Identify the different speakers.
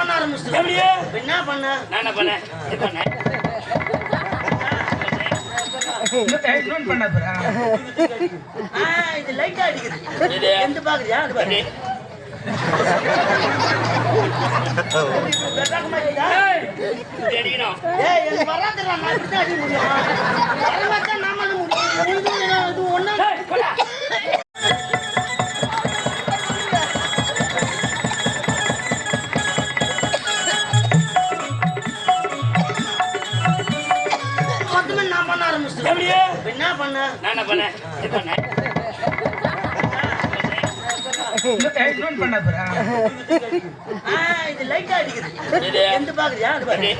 Speaker 1: பண்ண
Speaker 2: நான் என்ன பண்ணேன் இது பண்ணேன்
Speaker 3: இன்னொன்னு பண்ண பாரு. ஆ.
Speaker 1: ஆ, இது லைட்டா அடிக்குது.
Speaker 2: இது.
Speaker 1: எந்த பாக்குறியா? அது பாரு.
Speaker 2: அடிக்கணும்.
Speaker 1: ஏய், எனக்கு வராதுடா, நான் இப்படிதான் அடிக்க முடியும். பண்ண ஆரம்பிச்சிட்டேன்.
Speaker 2: எப்படி
Speaker 1: இப்ப என்ன பண்ண
Speaker 2: நான் என்ன பண்ணேன் இது பண்ணேன்
Speaker 1: இது லைட்டா அடிக்குது. எந்த பாக்குறியா அது பாரு.